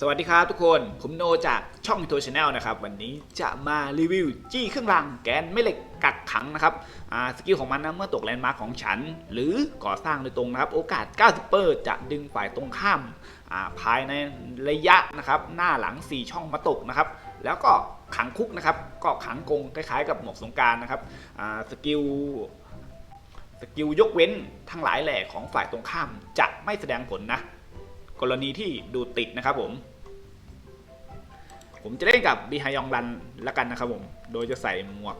สวัสดีครับทุกคน ผมโนจากช่องทัวร์ชาแนลนะครับ วันนี้จะมารีวิวจี้เครื่องรางแกนไม่เหล็กกักขังนะครับสกิลของมันนะเมื่อตกแลนด์มาร์คของฉัน หรือก่อสร้างโดยตรงนะครับ โอกาส 90เปอร์จะดึงฝ่ายตรงข้ามาภายในระยะนะครับ หน้าหลัง 4 ช่องมาตกนะครับ แล้วก็ขังคุกนะครับ ก็ขังกงคล้ายๆ กับหมวกสงการนะครับสกิลสกิลยกเว้นทั้งหลายแหล่ของฝ่ายตรงข้ามจะไม่แสดงผลนะ กรณีที่ดูติดนะครับผม ผมจะเล่นกับบีฮายองรันละกันนะครับผม โดยจะใส่หมวก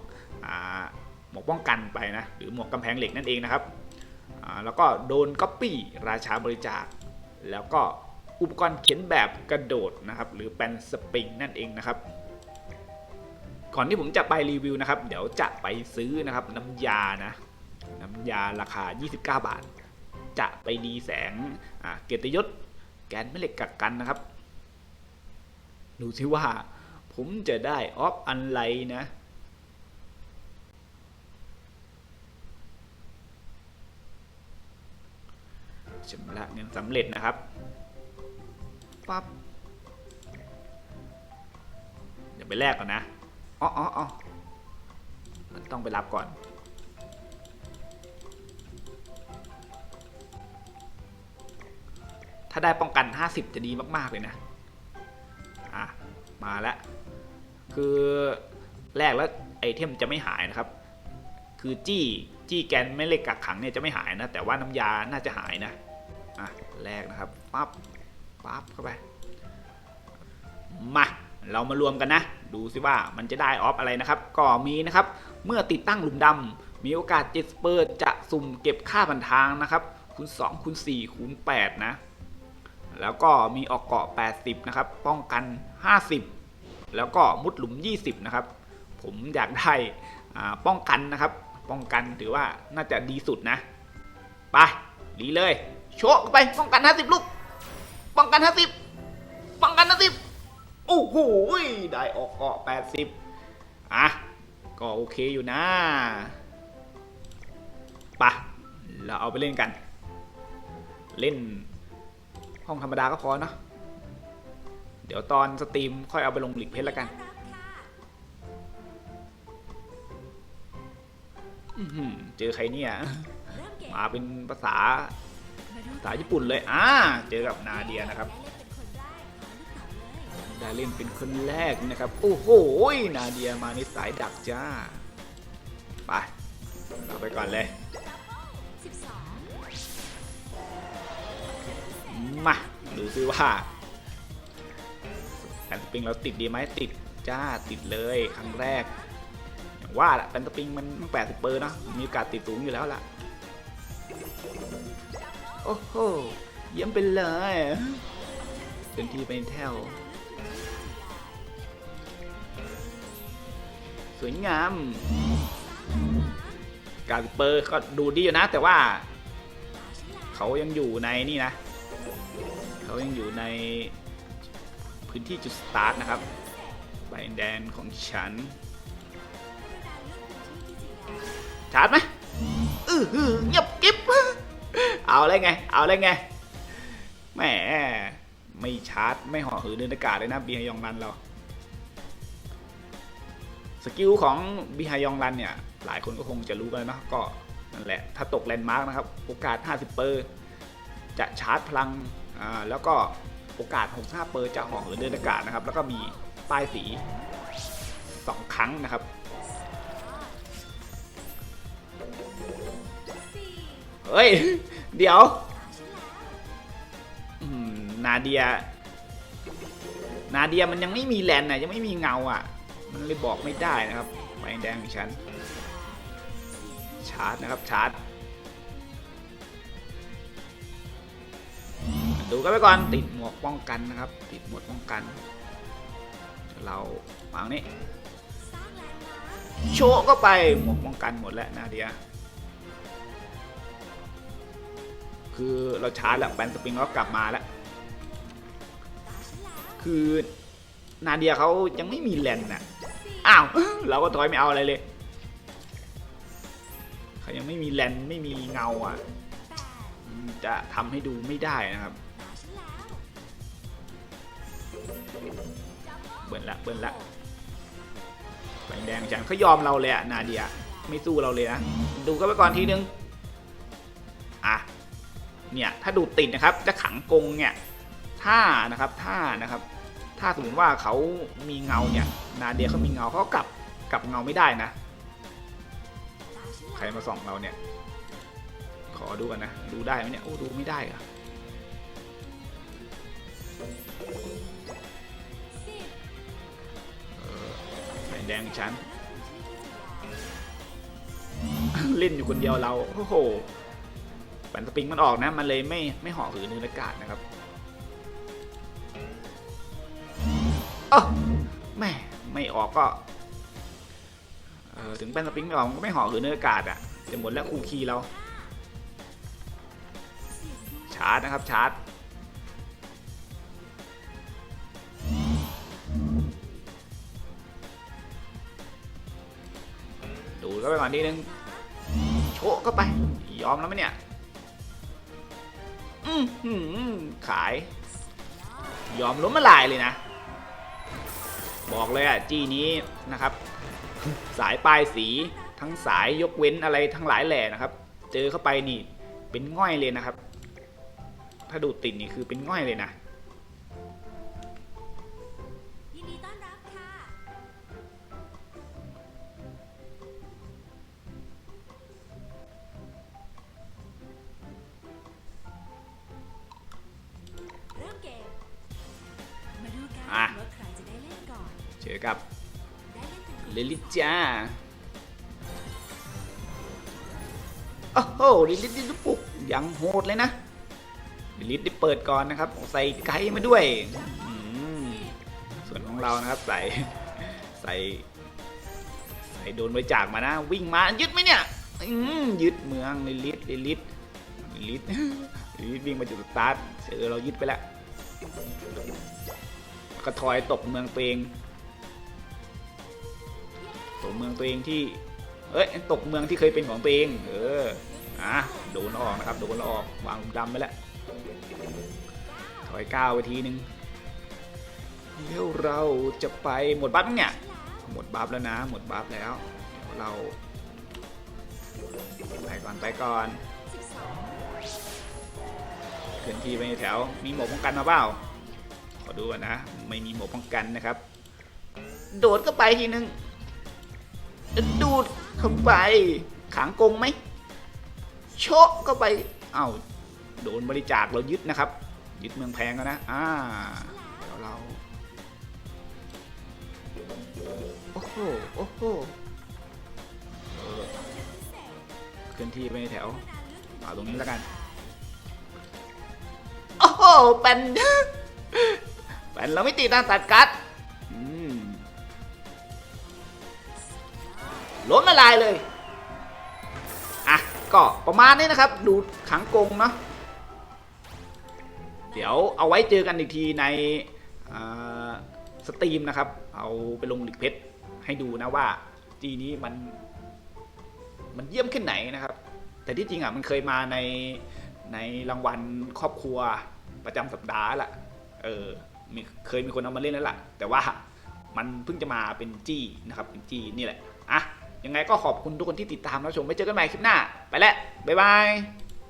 หมวกป้องกันไปนะ หรือหมวกกำแพงเหล็กนั่นเองนะครับ แล้วก็โดนก๊อปปี้ราชาบริจาค แล้วก็อุปกรณ์เขียนแบบกระโดดนะครับ หรือเป็นสปริงนั่นเองนะครับ ก่อนที่ผมจะไปรีวิวนะครับ เดี๋ยวจะไปซื้อนะครับน้ำยานะ น้ำยาราคา 29 บาท จะไปดีแสงเกียรติยศ กนไม่เหล็กกักกันนะครับ ดูสิว่า ผมจะได้ออฟอันไรนะชำระเงินสำเร็จนะครับปั๊บเดี๋ยวไปแลกก่อนนะอ๋ออ๋ออ๋อมันต้องไปรับก่อน ถ้าได้ป้องกัน 50 จะดีมาก ๆ เลยนะ อะ มาแล้ว คือแรกแล้วไอเทมจะไม่หายนะครับ คือจี้จี้แกนไม่เหล็กกักขังเนี่ยจะไม่หายนะ แต่ว่าน้ำยาน่าจะหายนะ อะ แรกนะครับ ปั๊บ ปั๊บเข้าไป มาเรามารวมกันนะ ดูสิว่ามันจะได้ออฟอะไรนะครับ ก็มีนะครับ เมื่อติดตั้งหลุมดำมีโอกาส7สเปอร์จะสุ่มเก็บค่าบันทางนะครับคูณ2คูณ4คูณ8นะ แล้วก็มีออกเกาะ 80 นะครับ ป้องกัน 50 แล้วก็มุดหลุม 20 นะครับ ผมอยากได้ป้องกันนะครับ ป้องกันถือว่าน่าจะดีสุดนะ ไปดีเลย โชกไป ป้องกัน 50 ลูก ป้องกัน 50 ป้องกัน 50 โอ้โห ได้ออกเกาะ 80 อะ ก็โอเคอยู่นะไปะเราเอาไปเล่นกัน เล่น ห้องธรรมดาก็พอเนาะเดี๋ยวตอนสตรีมค่อยเอาไปลงหลีกเพชรแล้วกันเจอใครเนี่ย มาเป็นภาษาภาษาญี่ปุ่นเลย อ่า เจอกับนาเดียนะครับ ได้เล่นเป็นคนแรกนะครับ โอ้โห นาเดียมาในสายดักจ้า ไป เราไปก่อนเลย มาดูซิว่าแผ่นสปริงเราติดดีไหมติดจ้าติดเลยครั้งแรกอย่างว่าแหละแผ่นสปริงมันตั้งแปดสิบเปอร์เนอะมีโอกาสติดสูงอยู่แล้วล่ะ โอ้โหเยี่ยมไปเลยเต็มที่เป็นแถวสวยงามการเปอร์ก็ดูดีอยู่นะ แต่ว่า เขายังอยู่ในนี่นะ เขายังอยู่ในพื้นที่จุดสตาร์ทนะครับใบแดนของฉันชาร์จไหมอืออเงียบกิ๊บเอาเลยไง เอาเลยไงแหมไม่ชาร์จ ไม่ห่อหือเดินอากาศเลยนะบีฮยองรันเรา สกิลของบีฮยองรันเนี่ย หลายคนก็คงจะรู้กันเนะก็นั่นแหละ ถ้าตกแลนด์มาร์กนะครับ โอกาส 50 เปอร์ จะชาร์จพลังแล้วก็โอกาส 65 เปอร์จะห่อเหินเดินอากาศนะครับ แล้วก็มีป้ายสี 2 ครั้งนะครับ เฮ้ย เดี๋ยวนาเดีย นาเดียมันยังไม่มีแลนด์นะยังไม่มีเงาอะ มันเลยบอกไม่ได้นะครับใบแดงของฉัน ชาร์จนะครับชาร์จ ดูกันไปก่อนติดหมวกป้องกันนะครับ ติดหมวกป้องกัน เราวางนี้โชว์ก็ไปหมวกป้องกันหมดแล้วนาเดียคือเราชาร์จแล้วแบนสปริงเรากลับมาแล้ว คือนาเดียเขายังไม่มีแลนน่ะ อ้าว เราก็ถอยไม่เอาอะไรเลย เขายังไม่มีแลนไม่มีเงาอะ จะทำให้ดูไม่ได้นะครับ เบิ้ลละเบิ้ลละแดงแดงจังเขายอมเราเลยอะนาเดียไม่สู้เราเลยนะดูก็ไปก่อนทีนึงอะเนี่ยถ้าดูติดนะครับจะขังกงเนี่ยถ้านะครับถ้านะครับ ถ้าสมมติว่าเขามีเงาเนี่ยนาเดียเขามีเงาเขาก็กลับกลับเงาไม่ได้นะ ใครมาส่องเราเนี่ย ขอดูกันนะ ดูได้ไหมเนี่ยโอ้ดูไม่ได้อะ แดงแดงฉัน เล่นอยู่คนเดียวเรา โอ้โหปันสปริงมันออกนะ มันเลยไม่ไม่ห่อหือนืออากาศนะครับเอ้าแม่ไม่ออกก็เออถึงแป้นสปริงไม่ออกมันก็ไม่ห่อหือนืออากาศอะจะหมดแล้วคูคีเรา ชาร์จนะครับชาร์จ ดูแล้วไปก่อนทีนึงโชะเข้าไป ยอมแล้วไหมเนี่ยอืมหืมขาย ยอมล้มละลายเลยนะ บอกเลยอะ จีนี้นะครับ สายปลายสีทั้งสายยกเว้นอะไรทั้งหลายแหล่นะครับ เจอเข้าไปนี่ เป็นง่อยเลยนะครับ ถ้าดูดติดนี่คือเป็นง่อยเลยนะ เจอกับได้เล่นกันก่อนลิลิจ้าโอ้โหลิลิดิปุกยังโหดเลยนะลิลิได้เปิดก่อนนะครับ ใส่ไกด์มาด้วย ส่วนของเรานะครับใส่ใส่ใส่โดนบริจาคมานะ วิ่งมายึดไหมเนี่ยยึดเมืองลิลิตลิลิตลิลิตลิลิวิ่งมาจุดสตาร์ทเจอเรายึดไปแล้วกระทอยตกเมืองตัวเอง เมืองตัวเองที่ เอ้ยตกเมืองที่เคยเป็นของตัวเอง เอออะโดนออกนะครับ โดนออกวางดำไปแล้วถอยก้าวไปทีนึงเดี๋ยวเราจะไปหมดบัฟยังเนี่ยหมดบัฟแล้วนะ หมดบัฟแล้วเดี๋ยวเราไปก่อนไปก่อนเคลื่อนที่ไปแถวมีหมวกป้องกันมาเปล่าขอดูก่อนนะ ไม่มีหมวกป้องกันนะครับ โดดก็ไปทีนึง ดูดเข้าไปขังกงไหมโชกก็ไป เอ้าโดนบริจาคเรายึดนะครับ ยึดเมืองแพงแล้วนะอ่าเดี๋ยวเราโอ้โหโอ้โหเคลื่อนที่ไปในแถวเอาตรงนี้แล้วกัน โอ้โหเป็นเป็นเราไม่ติดตาตัดกัด ล้มละลายเลย อะ ก็ประมาณนี้นะครับ ดูขังกงเนาะ เดี๋ยวเอาไว้เจอกันอีกทีในสตรีมนะครับ เอาไปลงลิกเพชรให้ดูนะว่าจีนี้มัน มันเยี่ยมแค่ไหนนะครับ แต่ที่จริงอะมันเคยมาในในรางวัลครอบครัวประจำสัปดาห์ละเออมีเคยมีคนเอามาเล่นแล้วล่ะ แต่ว่ามันเพิ่งจะมาเป็นจี้นะครับ เป็นจี้นี่แหละ อะ ยังไงก็ขอบคุณทุกคนที่ติดตามรับชมไว้เจอกันใหม่คลิปหน้า ไปแล้วบ๊ายบาย